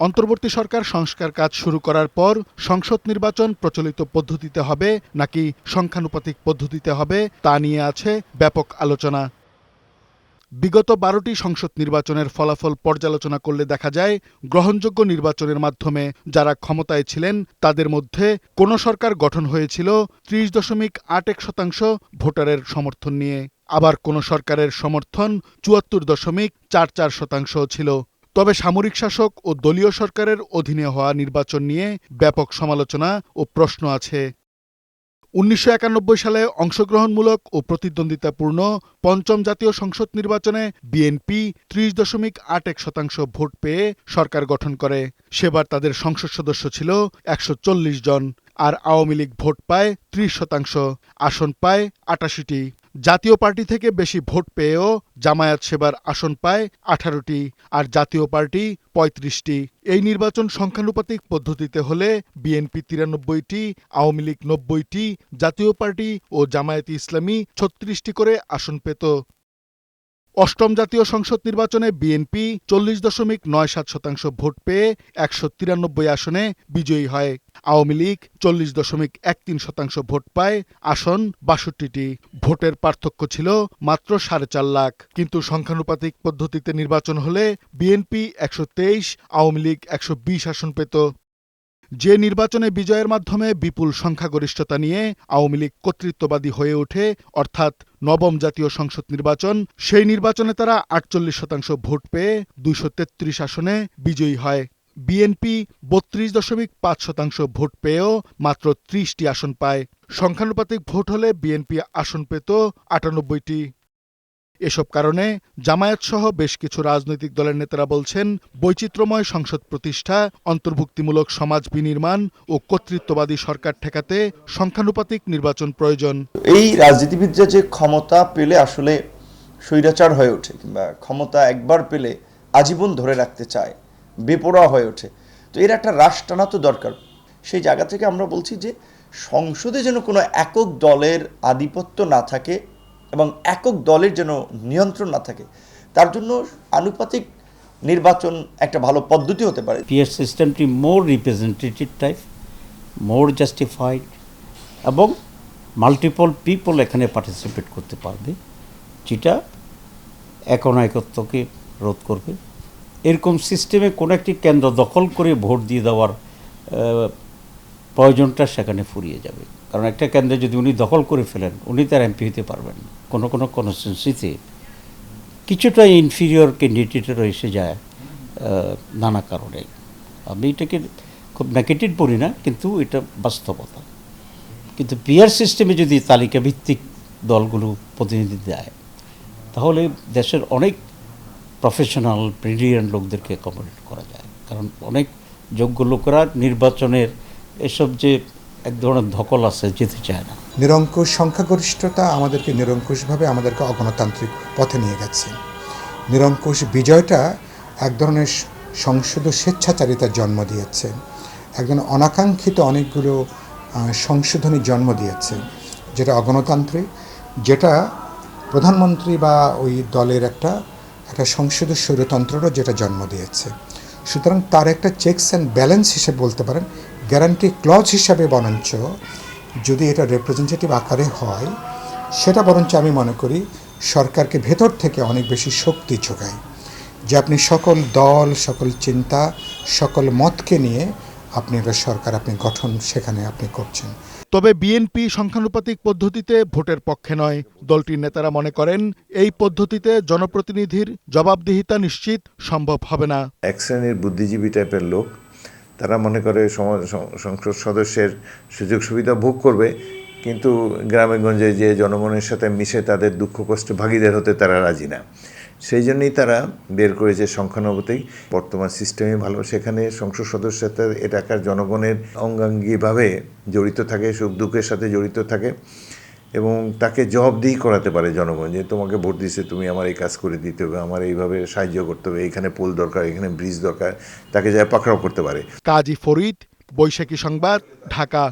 অন্তর্বর্তী সরকার সংস্কার কাজ শুরু করার পর সংসদ নির্বাচন প্রচলিত পদ্ধতিতে হবে নাকি সংখ্যানুপাতিক পদ্ধতিতে হবে তা নিয়ে আছে ব্যাপক আলোচনা। বিগত বারোটি সংসদ নির্বাচনের ফলাফল পর্যালোচনা করলে দেখা যায়, গ্রহণযোগ্য নির্বাচনের মাধ্যমে যারা ক্ষমতায় ছিলেন, তাদের মধ্যে কোন সরকার গঠন হয়েছিল ত্রিশ দশমিক আট এক শতাংশ ভোটারের সমর্থন নিয়ে। আবার কোন সরকারের সমর্থন চুয়াত্তর দশমিক চার চার শতাংশ ছিল। তবে সামরিক শাসক ও দলীয় সরকারের অধীনে হওয়া নির্বাচন নিয়ে ব্যাপক সমালোচনা ও প্রশ্ন আছে। উনিশশো একানব্বই সালে অংশগ্রহণমূলক ও প্রতিদ্বন্দ্বিতাপূর্ণ পঞ্চম জাতীয় সংসদ নির্বাচনে বিএনপি ত্রিশ দশমিক আট এক শতাংশ ভোট পেয়ে সরকার গঠন করে। সেবার তাদের সংসদ সদস্য ছিল একশো চল্লিশ জন, আর আওয়ামী লীগ ভোট পায় ত্রিশ শতাংশ, আসন পায় আটাশিটি। জাতীয় পার্টি থেকে বেশি ভোট পেয়েও জামায়াত সেবার আসন পায় আঠারোটি, আর জাতীয় পার্টি পঁয়ত্রিশটি। এই নির্বাচন সংখ্যানুপাতিক পদ্ধতিতে হলে বিএনপি তিরানব্বইটি, আওয়ামী লীগ নব্বইটি, জাতীয় পার্টি ও জামায়াতে ইসলামী ছত্রিশটি করে আসন পেত। অষ্টম জাতীয় সংসদ নির্বাচনে বিএনপি চল্লিশ দশমিক নয় সাত শতাংশ ভোট পেয়ে একশো তিরানব্বই আসনে বিজয়ী হয়। আওয়ামী লীগ চল্লিশ দশমিক এক তিন শতাংশ ভোট পায়, আসন বাষট্টিটি। ভোটের পার্থক্য ছিল মাত্র সাড়ে চার লাখ। কিন্তু সংখ্যানুপাতিক পদ্ধতিতে নির্বাচন হলে বিএনপি একশো তেইশ, আওয়ামী লীগ একশো বিশ আসন পেত। যে নির্বাচনে বিজয়ের মাধ্যমে বিপুল সংখ্যাগরিষ্ঠতা নিয়ে আওয়ামী লীগ কর্তৃত্ববাদী হয়ে ওঠে, অর্থাৎ নবম জাতীয় সংসদ নির্বাচন, সেই নির্বাচনে তারা আটচল্লিশ শতাংশ ভোট পেয়ে দুইশো তেত্রিশ আসনে বিজয়ী হয়। বিএনপি বত্রিশ দশমিক পাঁচ শতাংশ ভোট পেয়েও মাত্র ত্রিশটি আসন পায়। সংখ্যানুপাতিক ভোট হলে বিএনপি আসন পেত আটানব্বইটি। এসব কারণে জামায়াত সহ বেশ কিছু রাজনৈতিক দলের নেতারা বলছেন, বৈচিত্র্যময় সংসদ প্রতিষ্ঠা, অন্তর্ভুক্তিমূলক সমাজ বিনির্মাণ ও কর্তৃত্ববাদী সরকার ঠেকাতে সংখ্যানুপাতিক নির্বাচন প্রয়োজন। এই রাজনীতিবিদরা যে ক্ষমতা পেলে আসলে স্বৈরাচার হয়ে ওঠে কিংবা ক্ষমতা একবার পেলে আজীবন ধরে রাখতে চায়, বেপরোয়া হয়ে ওঠে। তো এর একটা রাশ টানা তো দরকার। সেই জায়গা থেকে আমরা বলছি যে সংসদে যেন কোনো একক দলের আধিপত্য না থাকে এবং একক দলের যেন নিয়ন্ত্রণ না থাকে, তার জন্য আনুপাতিক নির্বাচন একটা ভালো পদ্ধতি হতে পারে। পিয়ার সিস্টেমটি more representative type more justified এবং মাল্টিপল পিপল এখানে পার্টিসিপেট করতে পারবে, যেটা একনায়কত্বকে রোধ করবে। এরকম সিস্টেমে কোনো একটি কেন্দ্র দখল করে ভোট দিয়ে দেওয়ার প্রয়োজনটা সেখানে ফুরিয়ে যাবে। কারণ একটা কেন্দ্রে যদি উনি দখল করে ফেলেন, উনি তার এমপি হতে পারবেন না। কোনো কোনো কনস্টিটুন্সিতে কিছুটা ইনফিরিয়র ক্যান্ডিডেটেরও এসে যায় নানা কারণে। আমি এটাকে খুব নেগেটিভ বলি না, কিন্তু এটা বাস্তবতা। কিন্তু পিয়ার সিস্টেমে যদি তালিকা ভিত্তিক দলগুলো প্রতিনিধি দেয়, তাহলে দেশের অনেক প্রফেশনাল ব্রিলিয়ান্ট লোকদেরকে অ্যাকোমোডেট করা যায়। কারণ অনেক যোগ্য লোকেরা নির্বাচনের এসব যে এক ধরনের ধকল আছে, যেতে চায় না। নিরঙ্কুশ সংখ্যাগরিষ্ঠতা আমাদেরকে নিরঙ্কুশভাবে আমাদেরকে অগণতান্ত্রিক পথে নিয়ে গেছে। নিরঙ্কুশ বিজয়টা এক ধরনের সংসদ স্বেচ্ছাচারিতার জন্ম দিয়েছে। একজন অনাকাঙ্ক্ষিত অনেকগুলো সংশোধনী জন্ম দিয়েছে, যেটা অগণতান্ত্রিক, যেটা প্রধানমন্ত্রী বা ওই দলের একটা একটা সংসদীয় স্বৈরতন্ত্রেরও যেটা জন্ম দিয়েছে। সুতরাং তার একটা চেকস অ্যান্ড ব্যালেন্স হিসেবে বলতে পারেন গ্যারান্টি ক্লজ হিসাবে বরঞ্চ যদি এটা রিপ্রেজেন্টেটিভ আকারে হয় সেটা বরঞ্চ আমি মনে করি সরকারকে ভেতর থেকে অনেক বেশি শক্তি যোগায় যে আপনি সকল দল সকল চিন্তা সকল মতকে নিয়ে আপনি একটা সরকার আপনি গঠন সেখানে আপনি করছেন। তবে বিএনপি সংখ্যানুপাতিক পদ্ধতিতে ভোটের পক্ষে নয়। দলটির নেতারা মনে করেন এই পদ্ধতিতে জনপ্রতিনিধির জবাবদিহিতা নিশ্চিত সম্ভব হবে না। এক শ্রেণির বুদ্ধিজীবী টাইপের লোক তারা মনে করে সমাজ সংসদ সদস্যের সুযোগ সুবিধা ভোগ করবে, কিন্তু গ্রামে গঞ্জে যে জনগণের সাথে মিশে তাদের দুঃখ কষ্টে ভাগিদার হতে তারা রাজি না। সেই জন্যই তারা বের করেছে সংখ্যানুপাতিক বর্তমান সিস্টেমই ভালো। সেখানে সংসদ সদস্য এলাকার জনগণের অঙ্গাঙ্গিভাবে জড়িত থাকে, সুখ দুঃখের সাথে জড়িত থাকে। এবং তাকে জবাবদিহি করাতে পারে জনগণ যে তোমাকে ভোট দিছে, তুমি আমার এই কাজ করে দিতে হবে, আমার এইভাবে সাহায্য করতে হবে, এখানে পোল দরকার, এখানে ব্রিজ দরকার, তাকে যায় পাকড়াও করতে পারে। কাজী ফরিদ, বৈশাখী সংবাদ, ঢাকা।